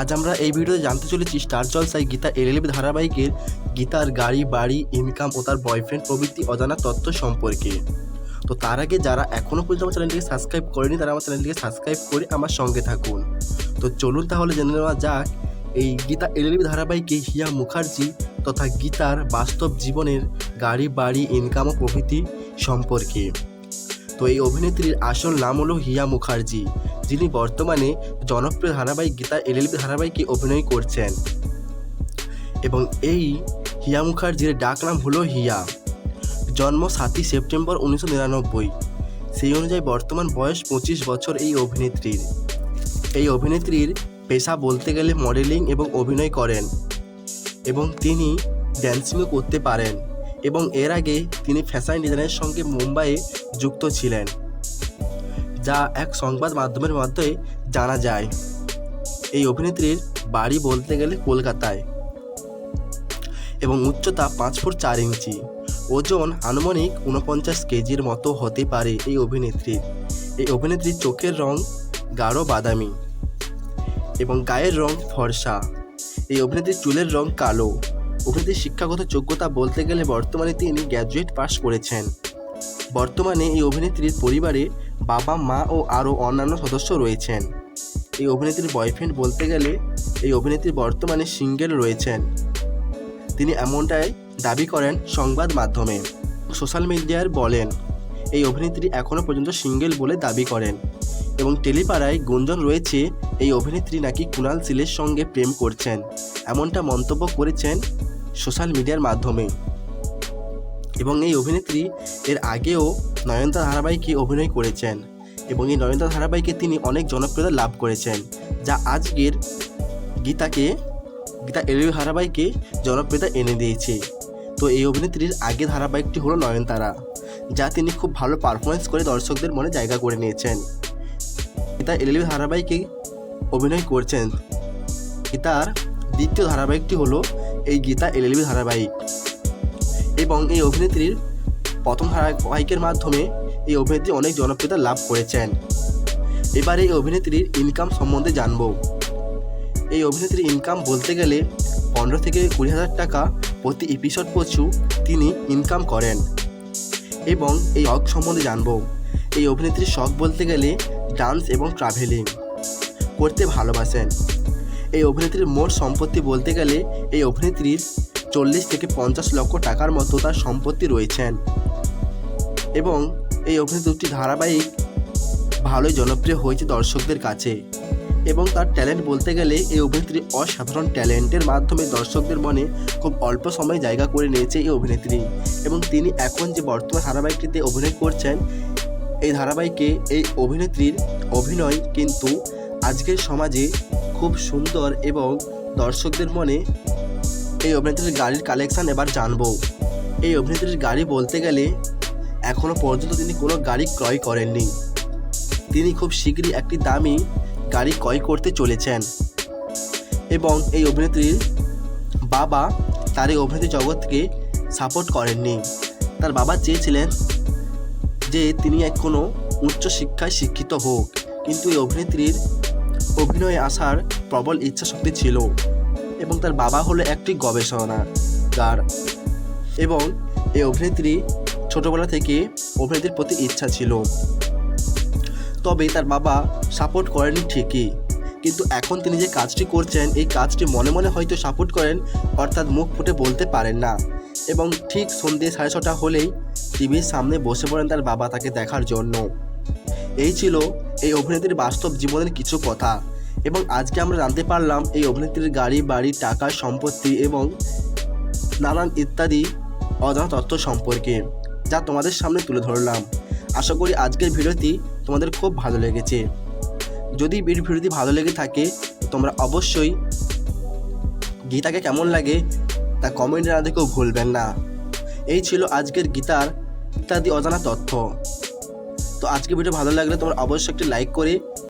আজ আমরা এই ভিডিওতে জানতে চলেছি স্টার জলসায় গীতা এলএলবি ধারাবাহিকের গীতার গাড়ি, বাড়ি ইনকাম ও তার বয়ফ্রেন্ড প্রভৃতি অজানা তথ্য সম্পর্কে। তো তার আগে যারা এখনও পর্যন্ত আমার চ্যানেলটিকে সাবস্ক্রাইব করেনি, তারা আমার চ্যানেলটিকে সাবস্ক্রাইব করে আমার সঙ্গে থাকুন। তো চলুন তাহলে জেনে নেওয়া যাক, এই গীতা এলএলবি ধারাবাহিকে হিয়া মুখার্জি তথা গীতার বাস্তব জীবনের গাড়ি, বাড়ি ইনকাম ও প্রভৃতি সম্পর্কে। তো এই অভিনেত্রীর আসল নাম হলো হিয়া মুখার্জি, যিনি বর্তমানে জনপ্রিয় ধারাবাহিক গীতা এলএলবি ধারাবাহিকে অভিনয় করছেন। এবং এই হিয়া মুখার্জির ডাক নাম হলো হিয়া। জন্ম সাতই সেপ্টেম্বর উনিশশো নিরানব্বই। সেই অনুযায়ী বর্তমান বয়স পঁচিশ বছর এই অভিনেত্রীর। এই অভিনেত্রীর পেশা বলতে গেলে মডেলিং এবং অভিনয় করেন। এবং তিনি ড্যান্সিংও করতে পারেন। এবং এর আগে তিনি ফ্যাশন ডিজাইনের সঙ্গে মুম্বাইয়ে যুক্ত ছিলেন, যা এক সংবাদ মাধ্যমের মাধ্যমে জানা যায়। এই অভিনেত্রীর বাড়ি বলতে গেলে কলকাতায় এবং উচ্চতা পাঁচ ফুট চার ইঞ্চি। ওজন আনুমানিক উনপঞ্চাশ কেজির মতো হতে পারে এই অভিনেত্রীর। এই অভিনেত্রীর চোখের রং গাঢ় বাদামি এবং গায়ের রং ফর্সা। এই অভিনেত্রীর চুলের রং কালো। অভিনেত্রীর শিক্ষাগত যোগ্যতা বলতে গেলে বর্তমানে তিনি গ্র্যাজুয়েট পাশ করেছেন। বর্তমানে এই অভিনেত্রীর পরিবারে বাবা, মা ও আরও অন্যান্য সদস্য রয়েছেন। এই অভিনেত্রীর বয়ফ্রেন্ড বলতে গেলে এই অভিনেত্রী বর্তমানে সিঙ্গেল রয়েছেন। তিনি এমনটাই দাবি করেন সংবাদ মাধ্যমে। সোশ্যাল মিডিয়ার বলেন, এই অভিনেত্রী এখনও পর্যন্ত সিঙ্গেল বলে দাবি করেন এবং টেলিপাড়ায় গুঞ্জন রয়েছে, এই অভিনেত্রী নাকি কুণাল সিলের সঙ্গে প্রেম করছেন। এমনটা মন্তব্য করেছেন সোশ্যাল মিডিয়ার মাধ্যমে। এবং এই অভিনেত্রী এর আগেও নয়নতারা ধারাবাহিকে অভিনয় করেছেন এবং এই নয়নতারা ধারাবাহিকে তিনি অনেক জনপ্রিয়তা লাভ করেছেন, যা আজকের গীতাকে, গীতা এলবি ধারাবাহিকে জনপ্রিয়তা এনে দিয়েছে। তো এই অভিনেত্রীর আগে ধারাবাহিকটি হলো নয়নতারা, যা তিনি খুব ভালো পারফরমেন্স করে দর্শকদের মনে জায়গা করে নিয়েছেন। গীতা এলএলবি ধারাবাহিকে অভিনয় করছেন। গীতার দ্বিতীয় ধারাবাহিকটি হলো এই গীতা এলএলবি ধারাবাহিক। এবং এই অভিনেত্রীর প্রথম ধারাবাহিকের মাধ্যমে এই অভিনেত্রী অনেক জনপ্রিয়তা লাভ করেছেন। এবার এই অভিনেত্রীর ইনকাম সম্বন্ধে জানব। এই অভিনেত্রীর ইনকাম বলতে গেলে পনেরো থেকে কুড়ি হাজার টাকা প্রতি এপিসোড পিছু তিনি ইনকাম করেন। এবং এই শখ সম্বন্ধে জানব। এই অভিনেত্রীর শখ বলতে গেলে ডান্স এবং ট্রাভেলিং করতে ভালোবাসেন। এই অভিনেত্রীর মোট সম্পত্তি বলতে গেলে এই অভিনেত্রীর চল্লিশ থেকে পঞ্চাশ লক্ষ টাকার মতো তার সম্পত্তি রয়েছেন। এবং এই অভিনেত্রী দুটি ধারাবাহিক ভালোই জনপ্রিয় হয়েছে দর্শকদের কাছে। এবং তার ট্যালেন্ট বলতে গেলে এই অভিনেত্রী অসাধারণ ট্যালেন্টের মাধ্যমে দর্শকদের মনে খুব অল্প সময়ে জায়গা করে নিয়েছে এই অভিনেত্রী। এবং তিনি এখন যে বর্তমান ধারাবাহিকটিতে অভিনয় করছেন, এই ধারাবাহিকে এই অভিনেত্রীর অভিনয় কিন্তু আজকের সমাজে খুব সুন্দর এবং দর্শকদের মনে এই অভিনেত্রীর গাড়ির কালেকশান এবার জানব। এই অভিনেত্রীর গাড়ি বলতে গেলে এখনও পর্যন্ত তিনি কোনো গাড়ি ক্রয় করেননি। তিনি খুব শীঘ্রই একটি দামি গাড়ি ক্রয় করতে চলেছেন। এবং এই অভিনেত্রীর বাবা তার এই অভিনেত্রী জগৎকে সাপোর্ট করেননি। তার বাবা চেয়েছিলেন যে তিনি এক কোনো উচ্চ শিক্ষায় শিক্ষিত হোক। কিন্তু এই অভিনেত্রীর অভিনয়ে আসার প্রবল ইচ্ছা শক্তি ছিল এবং তার বাবা হলো একটি গবেষণাগার এবং এই অভিনেত্রী ছোটবেলা থেকে অভিনেত্রীর প্রতি ইচ্ছা ছিল। তবে তার বাবা সাপোর্ট করেনি ঠিকই, কিন্তু এখন তিনি যে কাজটি করছেন, এই কাজটি মনে মনে হয়তো সাপোর্ট করেন, অর্থাৎ মুখ ফুটে বলতে পারেন না। এবং ঠিক সন্ধ্যে সাড়ে ছটা হলেই টিভির সামনে বসে পড়েন তার বাবা তাকে দেখার জন্য। এই ছিল এই অভিনেত্রীর বাস্তব জীবনের কিছু কথা। এবং আজকে আমরা জানতে পারলাম এই অভিনেত্রীর গাড়ি, বাড়ি, টাকা, সম্পত্তি এবং নানান ইত্যাদি অজানা তথ্য সম্পর্কে, যা তোমাদের সামনে তুলে ধরলাম। আশা করি আজকের ভিডিওটি তোমাদের খুব ভালো লেগেছে। যদি এই ভিডিওটি ভালো লেগে থাকে, তোমরা অবশ্যই গীতাকে কেমন লাগে, তা কমেন্টে না দেখেও ভুলবেন না। এই ছিল আজকের গীতার ইত্যাদি অজানা তথ্য। তো আজকে ভিডিও ভালো লাগলে তোমার অবশ্যই একটি লাইক করে